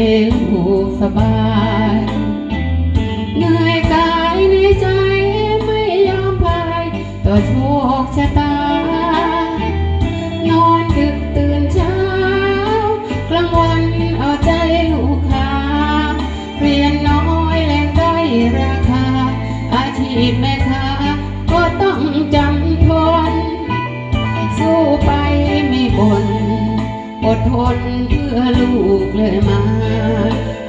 ให้ลูกสบายเหนื่อยกายในใจไม่ยอมพายต่อโชคชะตา นอนดึกตื่นเช้ากลางวันเอาใจลูกค้าเรียนน้อยแลกได้ราคา อาชีพแม่ ลยมา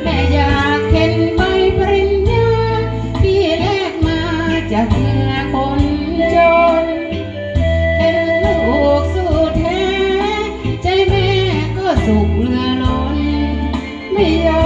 แม่อยากเห็นใบปริญญาที่แลกมาจากเมื่อคนจน เป็นลูกสู้แท้ ใจแม่ก็สุขเลือล้น ไม่อยาก